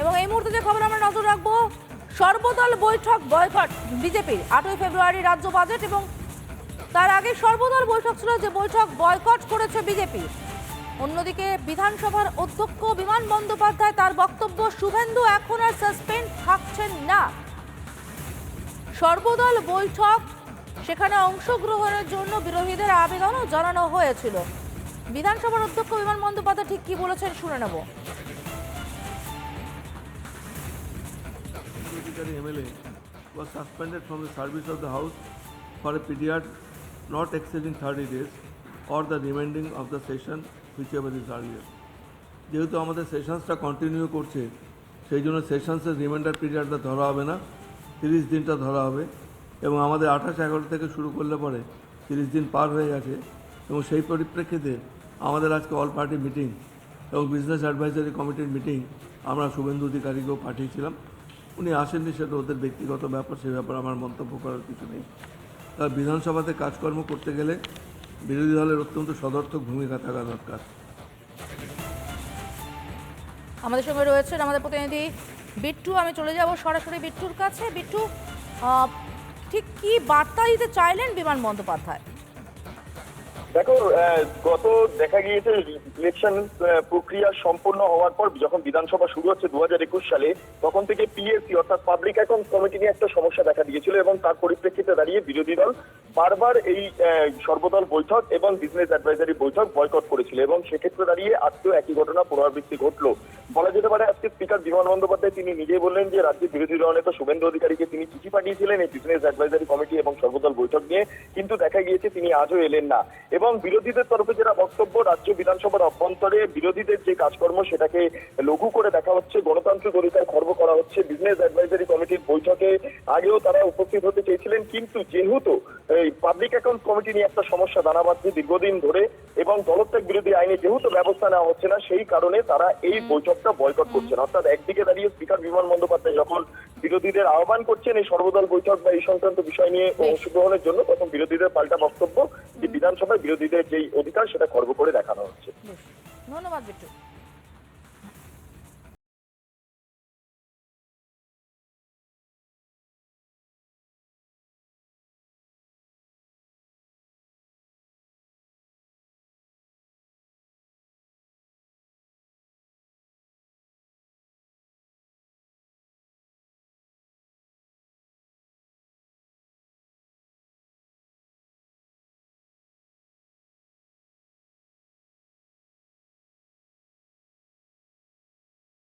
এবং এই মুহূর্তে যে খবর আমরা নজর রাখব, সর্বদল বৈঠক বয়কট বিজেপির। আটই ফেব্রুয়ারি রাজ্য বাজেট এবং তার আগে সর্বদল বৈঠক ছিল যে বৈঠক বয়কট করেছে বিজেপি। অন্যদিকে বিধানসভার অধ্যক্ষ বিমান বন্দ্যোপাধ্যায় তার বক্তব্য, শুভেন্দু, এখন আর সাসপেন্ড থাকছেন না। সর্বদল বৈঠক, সেখানে অংশগ্রহণের জন্য বিরোধীদের আবেদনও জানানো হয়েছিল। বিধানসভার অধ্যক্ষ বিমান বন্দ্যোপাধ্যায় ঠিক কি বলেছেন শুনে নেব। Politically MLA was suspended from the service of the House for a period not exceeding 30 days or the remaining of the session whichever is earlier. যেহেতু আমাদের সেশনসটা কন্টিনিউ করছে, সেই জন্য সেশনসের রিমাইন্ডার পিরিয়ডটা ধরা হবে না, তিরিশ দিনটা ধরা হবে এবং আমাদের আঠাশ এগারো থেকে শুরু করলে পরে তিরিশ দিন পার হয়ে গেছে এবং সেই পরিপ্রেক্ষিতে আমাদের আজকে অল পার্টি মিটিং এবং বিজনেস অ্যাডভাইজারি কমিটির মিটিং আমরা শুভেন্দু অধিকারীকেও পাঠিয়েছিলাম উনি আসেননি, সেটা ওদের ব্যক্তিগত ব্যাপার, সে ব্যাপারে আমার মন্তব্য করার কিছু নেই। তা বিধানসভাতে কাজকর্ম করতে গেলে বিরোধী দলের অত্যন্ত সদর্থক ভূমিকা থাকা দরকার। আমাদের সঙ্গে রয়েছেন আমাদের প্রতিনিধি বিট্টু, আমি চলে যাব সরাসরি বিট্টুর কাছে। বিট্টু ঠিক কি বার্তা দিতে চাইলেন বিমান বন্দ্যোপাধ্যায়? দেখো গত দেখা গিয়েছে ইলেকশন প্রক্রিয়া সম্পূর্ণ হওয়ার পর যখন বিধানসভা শুরু হচ্ছে দু হাজার একুশ সালে, তখন থেকে পিএসসি অর্থাৎ পাবলিক অ্যাকাউন্ট কমিটি নিয়ে একটা সমস্যা দেখা দিয়েছিল এবং তার পরিপ্রেক্ষিতে দাঁড়িয়ে বিরোধী দল বারবার এই সর্বদল বৈঠক এবং বিজনেস অ্যাডভাইজারি বৈঠক বয়কট করেছিল এবং সেক্ষেত্রে দাঁড়িয়ে আজকেও একই ঘটনা পুনরাবৃত্তি ঘটলো। বলা যেতে পারে, আজকে স্পিকার বিমান বন্দ্যোপাধ্যায় তিনি নিজেই বললেন যে রাজ্যের বিরোধী দলনেতা শুভেন্দু অধিকারীকে তিনি চিঠি পাঠিয়েছিলেন এই বিজনেস অ্যাডভাইজারি কমিটি এবং সর্বদল বৈঠক নিয়ে, কিন্তু দেখা গিয়েছে তিনি আজও এলেন না। এবং বিরোধীদের তরফে যেটা বক্তব্য, রাজ্য বিধানসভার অভ্যন্তরে বিরোধীদের যে কাজকর্ম সেটাকে লঘু করে দেখা হচ্ছে, গণতান্ত্রিক অধিকার খর্ব করা হচ্ছে বিজনেস অ্যাডভাইজারি কমিটির বৈঠকে আগেও তারা উপস্থিত হতে চেয়েছিলেন, কিন্তু যেহেতু এই পাবলিক অ্যাকাউন্ট কমিটি নিয়ে একটা সমস্যা দানা বাঁধছে দীর্ঘদিন ধরে এবং দলত্যাগ বিরোধী আইনে যেহেতু ব্যবস্থা নেওয়া হচ্ছে না, সেই কারণে তারা এই বৈঠকটা বয়কট করছেন অর্থাৎ একদিকে দাঁড়িয়ে স্পিকার বিমান বন্দ্যোপাধ্যায় যখন বিরোধীদের আহ্বান করছেন এই সর্বদল বৈঠক বা এই সংক্রান্ত বিষয় নিয়ে অংশগ্রহণের জন্য তখন বিরোধীদের পাল্টা বক্তব্য যে বিধানসভায় বিরোধীদের যেই অধিকার সেটা খর্ব করে দেখানো হচ্ছে। ধন্যবাদ বিট্টু।